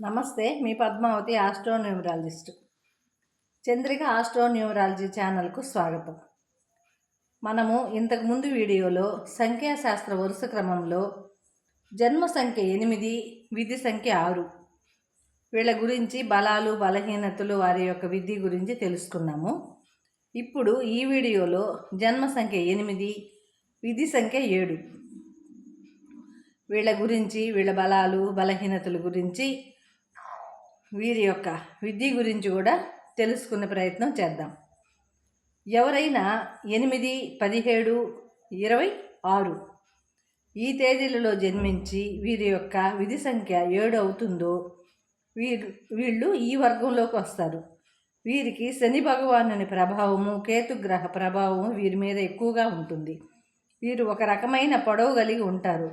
నమస్తే మీ Padmavati astro numerologist Chandrika astro numerology ఛానల్కు స్వాగతం. మనము ఇంతకుముందు వీడియోలో సంఖ్యాశాస్త్ర వరుస క్రమంలో జన్మ సంఖ్య ఎనిమిది విధి సంఖ్య ఆరు. వీళ్ళ గురించి బలాలు బలహీనతలు వారి యొక్క విధి గురించి తెలుసుకున్నాము. ఇప్పుడు ఈ వీడియోలో జన్మ సంఖ్య ఎనిమిది విధి సంఖ్య ఏడు. వీళ్ళ గురించి వీళ్ళ బలాలు బలహీనతల గురించి వీరి యొక్క విద్య గురించి కూడా తెలుసుకునే ప్రయత్నం చేద్దాం. ఎవరైనా ఎనిమిది పదిహేడు ఇరవై ఆరు ఈ తేదీలలో జన్మించి వీరి యొక్క విధి సంఖ్య ఏడు అవుతుందో వీరు వీళ్ళు ఈ వర్గంలోకి వస్తారు. వీరికి శని భగవానుని ప్రభావము కేతుగ్రహ ప్రభావము వీరి మీద ఎక్కువగా ఉంటుంది. వీరు ఒక రకమైన పొడవు కలిగి ఉంటారు.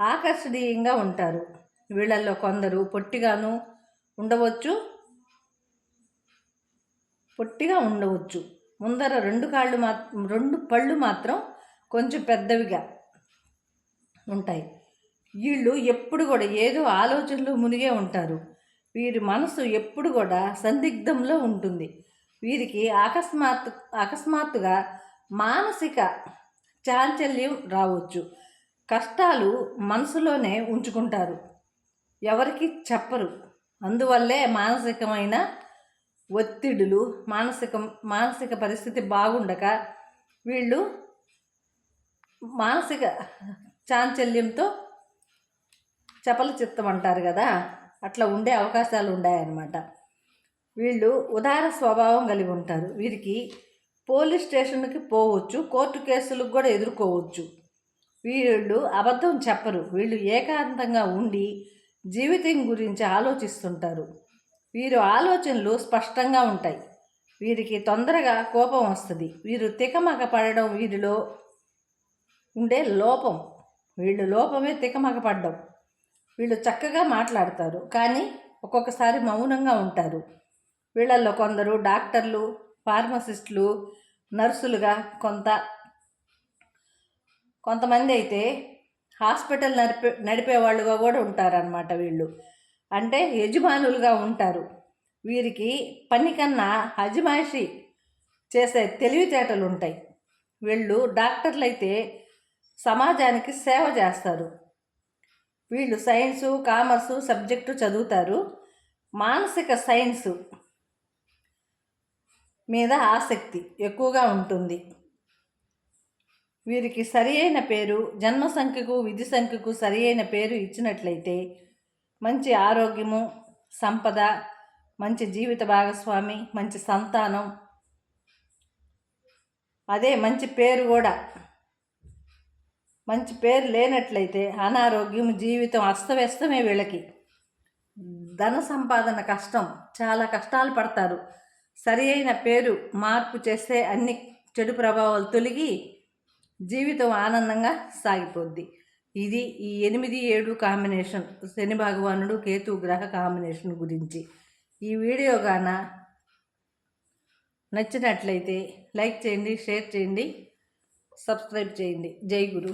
ఆకర్షణీయంగా ఉంటారు. వీళ్ళల్లో కొందరు పొట్టిగాను ఉండవచ్చు. పొట్టిగా ఉండవచ్చు. ముందర రెండు కాళ్ళు మా రెండు పళ్ళు మాత్రం కొంచెం పెద్దవిగా ఉంటాయి. వీళ్ళు ఎప్పుడు కూడా ఏదో ఆలోచనలు మునిగే ఉంటారు. వీరి మనసు ఎప్పుడు కూడా సందిగ్ధంలో ఉంటుంది. వీరికి అకస్మాత్ అకస్మాత్తుగా మానసిక చాంచల్యం రావచ్చు. కష్టాలు మనసులోనే ఉంచుకుంటారు. ఎవరికి చెప్పరు. అందువల్లే మానసికమైన ఒత్తిడులు మానసిక మానసిక పరిస్థితి బాగుండక వీళ్ళు మానసిక చాంచల్యంతో చపల చిత్తం అంటారు కదా అట్లా ఉండే అవకాశాలు ఉన్నాయన్నమాట. వీళ్ళు ఉదార స్వభావం కలిగి ఉంటారు. వీరికి పోలీస్ స్టేషన్కి పోవచ్చు కోర్టు కేసులకు కూడా ఎదుర్కోవచ్చు. వీళ్ళు అబద్ధం చెప్పరు. వీళ్ళు ఏకాంతంగా ఉండి జీవితం గురించి ఆలోచిస్తుంటారు. వీరు ఆలోచనలు స్పష్టంగా ఉంటాయి. వీరికి తొందరగా కోపం వస్తుంది. వీరు తికమక పడడం వీరిలో ఉండే లోపం. వీళ్ళు లోపమే తికమక పడ్డం. వీళ్ళు చక్కగా మాట్లాడతారు. కానీ ఒక్కొక్కసారి మౌనంగా ఉంటారు. వీళ్ళల్లో కొందరు డాక్టర్లు ఫార్మసిస్టులు నర్సులుగా కొంత కొంతమంది అయితే హాస్పిటల్ నడిపే నడిపే వాళ్ళుగా కూడా ఉంటారనమాట వీళ్ళు. అంటే యజమానులుగా ఉంటారు. వీరికి పని కన్నా అజమాయిషి చేసే తెలివితేటలు ఉంటాయి. వీళ్ళు డాక్టర్లు అయితే సమాజానికి సేవ చేస్తారు. వీళ్ళు సైన్సు కామర్సు సబ్జెక్టు చదువుతారు. మానసిక సైన్సు మీద ఆసక్తి ఎక్కువగా ఉంటుంది. వీరికి సరి అయిన పేరు జన్మ సంఖ్యకు విధి సంఖ్యకు సరి అయిన పేరు ఇచ్చినట్లయితే మంచి ఆరోగ్యము సంపద మంచి జీవిత భాగస్వామి మంచి సంతానం అదే మంచి పేరు కూడా. మంచి పేరు లేనట్లయితే అనారోగ్యం జీవితం అస్తవ్యస్తమే వీళ్ళకి. ధన సంపాదన కష్టం చాలా కష్టాలు పడతారు. సరి అయిన పేరు మార్పు చేస్తే అన్ని చెడు ప్రభావాలు తొలగి జీవితం ఆనందంగా సాగిపోద్ది. ఇది ఈ ఎనిమిది ఏడు కాంబినేషన్ శని భగవానుడు కేతు గ్రహ కాంబినేషన్ గురించి. ఈ వీడియో గాన నచ్చినట్లయితే లైక్ చేయండి షేర్ చేయండి సబ్స్క్రైబ్ చేయండి. జై గురు.